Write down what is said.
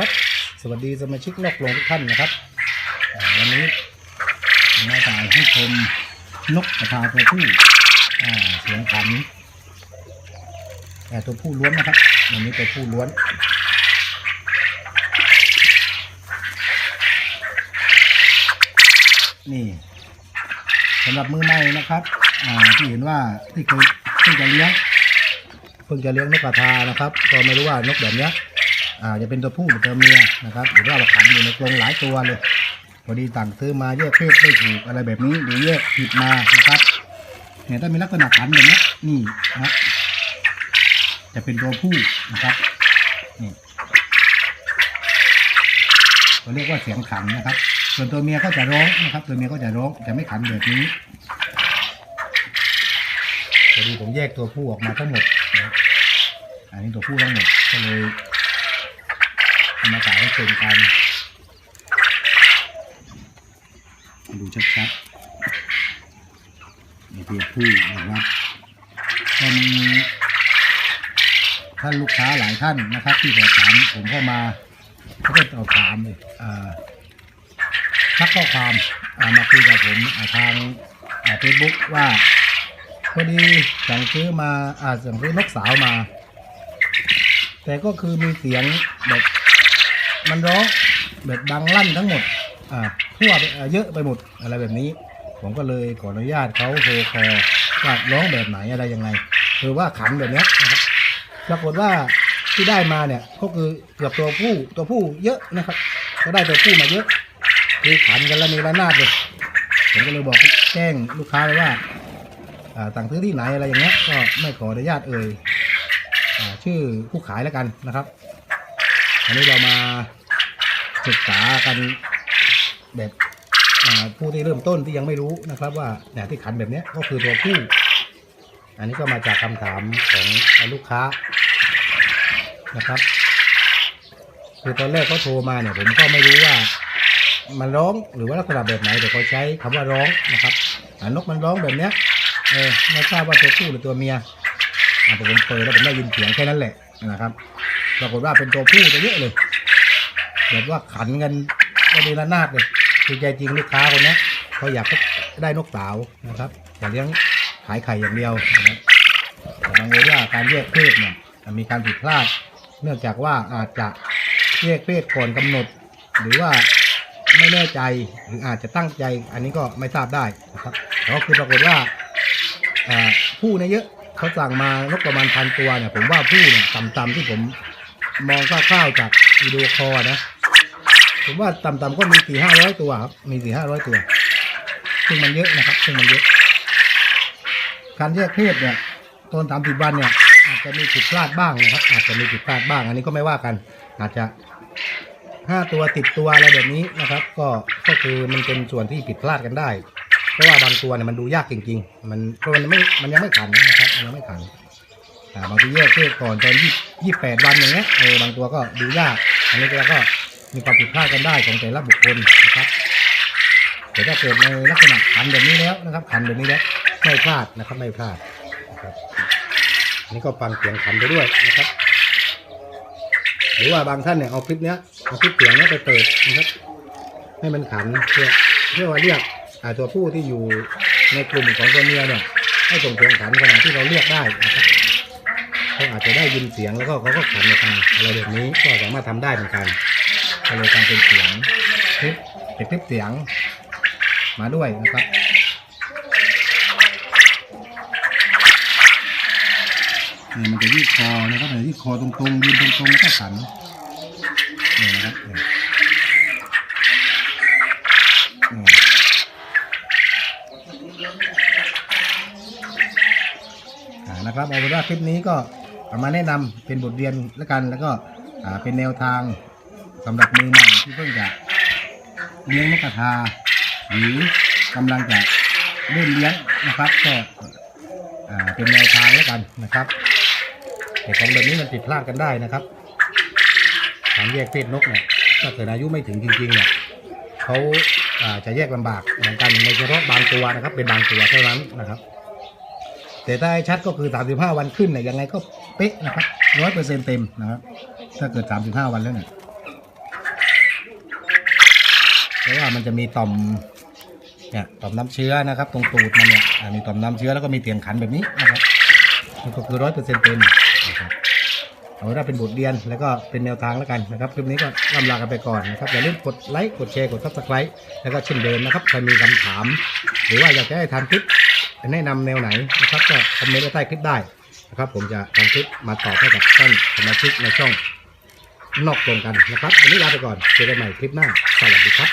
ครับ สวัสดีสมาชิกนอกโรงทุกท่านนะครับวันนี้มาถ่ายให้ชมนกกระทาตัวผู้อ่เสียงขันแต่ตัวผู้ล้วนนะครับวันนี้ตัวผู้ล้วนนี่สำหรับมือใหม่นะครับที่เห็นว่าที่เคยเพิ่งจะเลี้ยงเพิ่งจะเลี้ยงนกกระทานะครับ ก็ไม่รู้ว่านกแบบนี้ อ่าจะเป็นตัวผู้หรือตัวเมียนะครับหรือว่าเราขันอยู่ในกรงหลายตัวเลยพอดีต่างซื้อมาแยกเพศไม่ถูกอะไรแบบนี้หรือแยกผิดมานะครับเนี่ยถ้ามีลักษณะขันแบบนี้นี่นะจะเป็นตัวผู้นะครับนี่เราเรียกว่าเสียงขันนะครับ ส่วนตัวเมียก็จะร้องนะครับ ตัวเมียก็จะร้องจะไม่ขันแบบนี้พอดีผมแยกตัวผู้ออกมาทั้งหมดนะอันนี้ตัวผู้ทั้งหมดก็เลย มาจ่ายให้ชมกัน ดูชัดๆในี่ตัวผู้นะครับก็มีท่านลูกค้าหลายท่านนะครับ ที่สอบถามผมเข้ามาเขาก็สอบถามเลยอ่าทักข้อความมาคุยกับผมทางเฟซบุ๊กว่าพอดีสั่งซื้อมาอ่าสั่งซื้อนกสาวมา แต่ก็คือมีเสียงแบบ มันร้องแบบดังลั่นทั้งหมดอ่าทั่วเยอะไปหมดอะไรแบบนี้ ผมก็เลยขออนุญาตเขาโทรคอว่าร้องแบบไหนอะไรยังไงคือว่าขันแบบนี้นะครับปรากฏว่าที่ได้มาเนี่ยก็คือเกือบตัวผู้ตัวผู้เยอะนะครับ ก็ได้ตัวผู้มาเยอะคือขันกันละนีละนาดเลยผมก็เลยบอกแจ้งลูกค้าไปว่าอ่างซื้อที่ไหนอะไรอย่างเงี้ยก็ไม่ขออนุญาตเอ่ยอ่าชื่อผู้ขายแล้วกันนะครับ อันนี้เรามาศึกษากันแบบผู้ที่เริ่มต้นที่ยังไม่รู้นะครับ ว่าเนี่ยที่ขันแบบนี้ก็คือตัวผู้ อันนี้ก็มาจากคำถามของลูกค้านะครับ คือตอนแรกเขาโทรมาเนี่ยผมก็ไม่รู้ว่ามันร้องหรือว่าลักษณะแบบไหนเดี๋ยวเขาใช้คำว่าร้องนะครับนกมันร้องแบบเนี้ยเออไม่ทราบว่าตัวผู้หรือตัวเมียอ่าผมเปิดแล้วผมได้ยินเสียงแค่นั้นแหละนะครับ ปรากฏว่าเป็นตัวผู้จะเยอะเลยแบบว่าขันกันก็ดีละนาดเลยคือใจจริงลูกค้าคนนี้เขาอยากได้นกสาวนะครับแต่เลี้ยงขายไข่อย่างเดียวนะครับแต่บางเรื่องว่าการแยกเพศเนี่ยมีการผิดพลาด เนื่องจากว่าอาจจะแยกเพศก่อนกำหนด หรือว่าไม่แน่ใจหรืออาจจะตั้งใจ อันนี้ก็ไม่ทราบได้นะครับแต่ก็คือปรากฏว่าอ่าผู้เนี่ยเยอะเขาสั่งมานกประมาณพันตัวเนี่ยผมว่าผู้เนี่ยต่ำๆที่ผม มองคร่าวๆจากวิดีโอคอลนะ ผมว่าต่ำๆก็มีสี่ห้าร้อยตัวครับมีสี่ห้าร้อยตัว ซึ่งมันเยอะนะครับ ซึ่งมันเยอะ การแยกเพศเนี่ยตอนสามสิบวันเนี่ย อาจจะมีผิดพลาดบ้างนะครับ อาจจะมีผิดพลาดบ้าง อันนี้ก็ไม่ว่ากัน อาจจะห้าตัวติดตัวอะไรแบบนี้นะครับ ก็ก็คือมันเป็นส่วนที่ผิดพลาดกันได้ เพราะว่าบางตัวเนี่ยมันดูยากจริง ๆ มันเพราะมันไม่มันยังไม่ขันนะครับมันยังไม่ขัน บางทีแยกเพศก่อนตอนยี่ยี่แปดวันอย่างเงี้ยเออบางตัวก็ดูยาก อันนี้เราก็มีความผิดพลาดกันได้ของแต่ละบุคคลนะครับแต่ถ้าเกิดในลักษณะขันแบบนี้แล้วนะครับขันแบบนี้แล้วไม่พลาดนะครับไม่พลาดนะครับอันนี้ก็ฟังเสียงขันไปด้วยนะครับ หรือว่าบางท่านเนี่ยเอาคลิปเนี้ยเอาคลิปเสียงเนี้ยไปเปิดนะครับ ให้มันขันเพื่อเพื่อว่าเรียกอ่าตัวผู้ที่อยู่ในกลุ่มของตัวเมียเนี่ยให้ส่งเสียงขันขณะที่เราเรียกได้นะครับ เขาอาจจะได้ยินเสียงแล้วก็เขาก็ขันในทางอะไรแบบนี้ก็สามารถทำได้เหมือนกันก็เลยทำเป็นเสียงคลิปเป็นคลิปเสียงมาด้วยนะครับนี่มันจะยืดคอนะครับเนี่ยืดคอตรงๆยืนตรงๆแล้วก็ขันนี่นะครับเนี่ยเนี่ยอ่านะครับเอาเป็นว่าคลิปนี้ก็ มาแนะนำเป็นบทเรียนแล้วกัน แล้วก็เป็นแนวทางสำหรับมือใหม่ที่เพิ่งจะเลี้ยงนกกระทา หรือกำลังจะเริ่มเลี้ยงนะครับก็เป็นแนวทางแล้วกันนะครับ แต่ของแบบนี้มันผิดพลาดกันได้นะครับการแยกเพศนกเนี่ยถ้าเกิดอายุไม่ถึงจริงๆเนี่ยเขาจะแยกลำบากเหมือนกันในเฉพาะบางตัวนะครับ เป็นบางตัวเท่านั้นนะครับ แต่ถ้าให้ชัดก็คือ 35 วันขึ้นเนี่ยยังไงก็เป๊ะนะครับร้อยเปอร์เซ็นต์เต็มนะครับ ถ้าเกิด 35 วันแล้วเนี่ยเพราะว่ามันจะมีต่อมเนี่ยต่อมน้ำเชื้อนะครับ ตรงตูดมันเนี่ยอ่ามีต่อมน้ำเชื้อแล้วก็มีเตียงขันแบบนี้นะครับมันก็คือร้อยเปอร์เซ็นต์เต็มนะครับเอาไว้เป็นบทเรียนแล้วก็เป็นแนวทางแล้วกันนะครับคลิปนี้ก็ลำลากันไปก่อนนะครับอย่าลืมกดไลค์กดแชร์กดซับสไครต์แล้วก็เช่นเดิมนะครับใครมีคำถาม หรือว่าอยากจะให้ทำคลิป แนะนำแนวไหนนะครับก็คอมเมนต์ไว้ใต้คลิปได้นะครับ ผมจะทำคลิปมาตอบให้กับท่านสมาชิกในช่องนอกตรงกันนะครับ วันนี้ลาไปก่อนเจอกันใหม่คลิปหน้าสวัสดีครับ